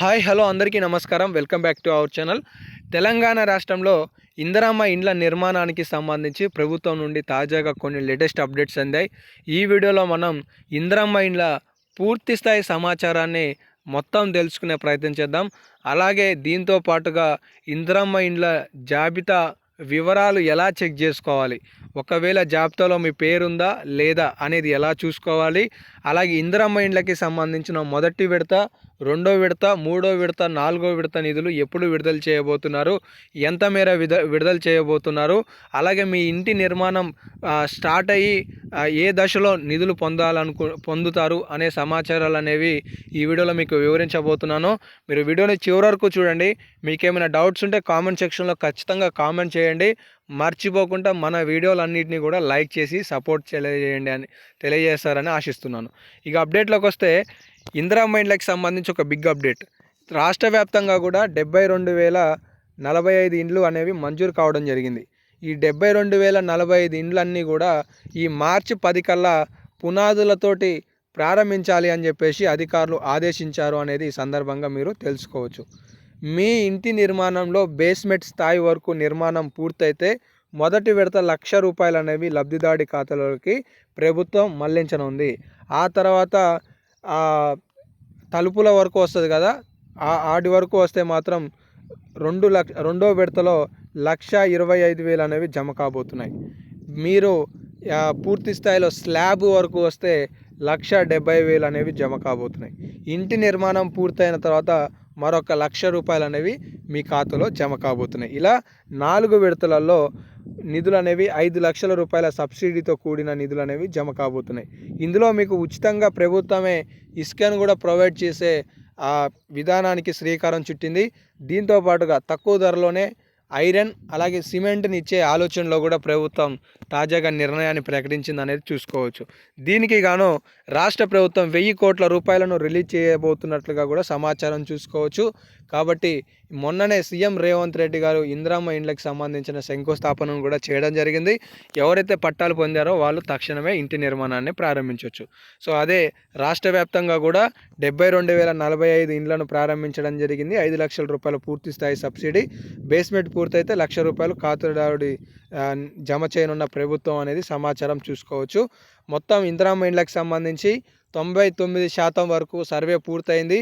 Hi hello అందరికీ నమస్కారం. Welcome back to our channel. Telangana రాష్ట్రంలో ఇందిరామ్మ ఇండ్ల నిర్మాణానికి సంబంధించి ప్రభుత్వం నుండి తాజాగా కొన్ని లేటెస్ట్ అప్డేట్స్ అందాయి. ఈ వీడియోలో మనం ఇందిరామ్మ ఇండ్ల పూర్తి స్థాయి సమాచారాన్ని మొత్తం తెలుసుకునే ప్రయత్నం చేద్దాం. అలాగే దీంతో పాటుగా ఇందిరామ్మ ఇండ్ల జాబితా వివరాలు ఎలా చెక్ చేసుకోవాలి? ఒకవేళ జాబితాలో మీ పేరుందా లేదా అనేది ఎలా చూసుకోవాలి? అలాగే ఇందిరమ్మ ఇండ్లకి సంబంధించిన మొదటి విడత రెండో విడత మూడో విడత నాలుగో విడత నిధులు ఎప్పుడు విడుదల చేయబోతున్నారు? ఎంత మేర విద విడుదల చేయబోతున్నారు? అలాగే మీ ఇంటి నిర్మాణం స్టార్ట్ అయ్యి ఏ దశలో నిధులు పొందాలనుకు పొందుతారు అనే సమాచారాలు అనేవి ఈ వీడియోలో మీకు వివరించబోతున్నాను. మీరు వీడియోని చివరి వరకు చూడండి. మీకు ఏమైనా డౌట్స్ ఉంటే కామెంట్ సెక్షన్లో ఖచ్చితంగా కామెంట్ చేయండి. మర్చిపోకుండా మన వీడియోలన్నింటినీ కూడా లైక్ చేసి సపోర్ట్ తెలియజేయండి అని తెలియజేస్తారని ఆశిస్తున్నాను. ఇక అప్డేట్లోకి వస్తే ఇందిరా మైండ్లకి సంబంధించి ఒక బిగ్ అప్డేట్. రాష్ట్ర వ్యాప్తంగా కూడా డెబ్బై రెండు వేల నలభై ఐదు ఇండ్లు అనేవి మంజూరు కావడం జరిగింది. ఈ డెబ్బై రెండు వేల నలభై ఐదు ఇండ్లన్నీ కూడా ఈ మార్చి పది కల్లా పునాదులతోటి ప్రారంభించాలి అని చెప్పేసి అధికారులు ఆదేశించారు అనేది ఈ సందర్భంగా మీరు తెలుసుకోవచ్చు. మీ ఇంటి నిర్మాణంలో బేస్మెంట్ స్థాయి వరకు నిర్మాణం పూర్తయితే మొదటి విడత లక్ష రూపాయలు అనేవి లబ్ధిదాడి ఖాతాలోకి ప్రభుత్వం మళ్ళించనుంది. ఆ తర్వాత తలుపుల వరకు వస్తుంది కదా ఆడి వరకు వస్తే మాత్రం రెండు లక్ష రెండో విడతలో లక్ష ఇరవై ఐదు వేలు అనేవి జమ కాబోతున్నాయి. మీరు పూర్తి స్థాయిలో స్లాబ్ వరకు వస్తే లక్ష డెబ్బై వేలు అనేవి జమ కాబోతున్నాయి. ఇంటి నిర్మాణం పూర్తయిన తర్వాత మరొక లక్ష రూపాయలు అనేవి మీ ఖాతాలో జమ కాబోతున్నాయి. ఇలా నాలుగు విడతలలో నిధులు అనేవి ఐదు లక్షల రూపాయల సబ్సిడీతో కూడిన నిధులు అనేవి జమ కాబోతున్నాయి. ఇందులో మీకు ఉచితంగా ప్రభుత్వమే ఇసుకను కూడా ప్రొవైడ్ చేసే ఆ విధానానికి శ్రీకారం చుట్టింది. దీంతో పాటుగా తక్కువ ధరలోనే ఐరన్ అలాగే సిమెంట్ని ఇచ్చే ఆలోచనలో కూడా ప్రభుత్వం తాజాగా నిర్ణయాన్ని ప్రకటించింది అనేది చూసుకోవచ్చు. దీనికి గాను రాష్ట్ర ప్రభుత్వం వెయ్యి కోట్ల రూపాయలను రిలీజ్ చేయబోతున్నట్లుగా కూడా సమాచారం చూసుకోవచ్చు. కాబట్టి మొన్ననే సీఎం రేవంత్ రెడ్డి గారు ఇందిరామ్మ ఇండ్లకు సంబంధించిన శంకుస్థాపనను కూడా చేయడం జరిగింది. ఎవరైతే పట్టాలు పొందారో వాళ్ళు తక్షణమే ఇంటి నిర్మాణాన్ని ప్రారంభించవచ్చు సో అదే రాష్ట్ర వ్యాప్తంగా కూడా డెబ్బై రెండు వేల నలభై ఐదు ఇండ్లను ప్రారంభించడం జరిగింది. ఐదు లక్షల రూపాయల పూర్తి స్థాయి సబ్సిడీ. బేస్మెంట్ పూర్తయితే లక్ష రూపాయలు ఖాతాదారుడి జమ చేయనున్న ప్రభుత్వం అనేది సమాచారం చూసుకోవచ్చు. మొత్తం ఇందిరామ్మ ఇండ్లకు సంబంధించి తొంభై తొమ్మిది శాతం వరకు సర్వే పూర్తయింది.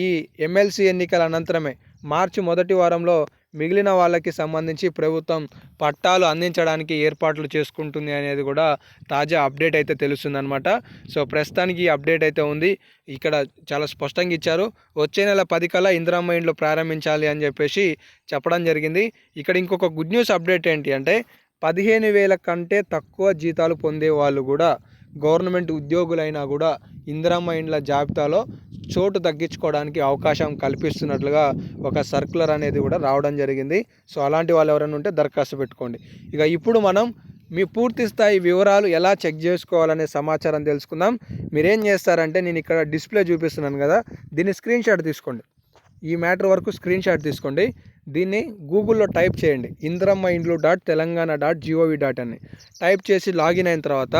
ఈ ఎమ్మెల్సీ ఎన్నికల అనంతరమే మార్చి మొదటి వారంలో మిగిలిన వాళ్ళకి సంబంధించి ప్రభుత్వం పట్టాలు అందించడానికి ఏర్పాట్లు చేసుకుంటుంది అనేది కూడా తాజా అప్డేట్ అయితే తెలుస్తుందన్నమాట. సో ప్రస్తుతానికి ఈ అప్డేట్ అయితే ఉంది. ఇక్కడ చాలా స్పష్టంగా ఇచ్చారు. వచ్చే నెల పది కల్లా ఇందిరామ్మ ఇండ్లు ప్రారంభించాలి అని చెప్పేసి చెప్పడం జరిగింది. ఇక్కడ ఇంకొక గుడ్ న్యూస్ అప్డేట్ ఏంటి అంటే పదిహేను వేల కంటే తక్కువ జీతాలు పొందే వాళ్ళు కూడా గవర్నమెంట్ ఉద్యోగులైనా కూడా ఇందిరమ్మ ఇండ్ల జాబితాలో చోటు తగ్గించుకోవడానికి అవకాశం కల్పిస్తున్నట్లుగా ఒక సర్కులర్ అనేది కూడా రావడం జరిగింది. సో అలాంటి వాళ్ళు ఎవరైనా ఉంటే దరఖాస్తు పెట్టుకోండి. ఇక ఇప్పుడు మనం మీ పూర్తి స్థాయి వివరాలు ఎలా చెక్ చేసుకోవాలనే సమాచారం తెలుసుకుందాం. మీరేం చేస్తారంటే నేను ఇక్కడ డిస్ప్లే చూపిస్తున్నాను కదా దీన్ని స్క్రీన్ షాట్ తీసుకోండి. ఈ మ్యాటర్ వరకు స్క్రీన్ షాట్ తీసుకోండి. దీన్ని గూగుల్లో టైప్ చేయండి. ఇంద్రమ్మ ఇండ్లు dot Telangana dot GOV dot అని. టైప్ చేసి లాగిన్ అయిన తర్వాత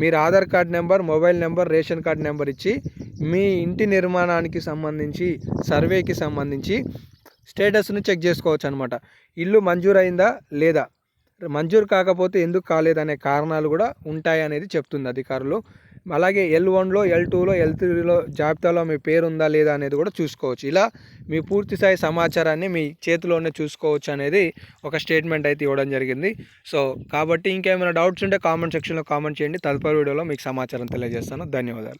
మీరు Aadhaar card number mobile number ration card number ఇచ్చి మీ ఇంటి నిర్మాణానికి సంబంధించి సర్వేకి సంబంధించి స్టేటస్ను చెక్ చేసుకోవచ్చు అనమాట ఇల్లు మంజూరైందా లేదా? మంజూరు కాకపోతే ఎందుకు కాలేదనే కారణాలు కూడా ఉంటాయి అనేది చెప్తుంది అధికారులు. అలాగే ఎల్ వన్లో ఎల్ టూలో ఎల్ త్రీలో జాబితాలో మీ పేరు ఉందా లేదా అనేది కూడా చూసుకోవచ్చు. ఇలా మీ పూర్తి స్థాయి సమాచారాన్ని మీ చేతిలోనే చూసుకోవచ్చు అనేది ఒక స్టేట్మెంట్ అయితే ఇవ్వడం జరిగింది. సో కాబట్టి ఇంకేమైనా డౌట్స్ ఉంటే కామెంట్ సెక్షన్లో కామెంట్ చేయండి. తదుపరి వీడియోలో మీకు సమాచారం తెలియజేస్తాను. ధన్యవాదాలు.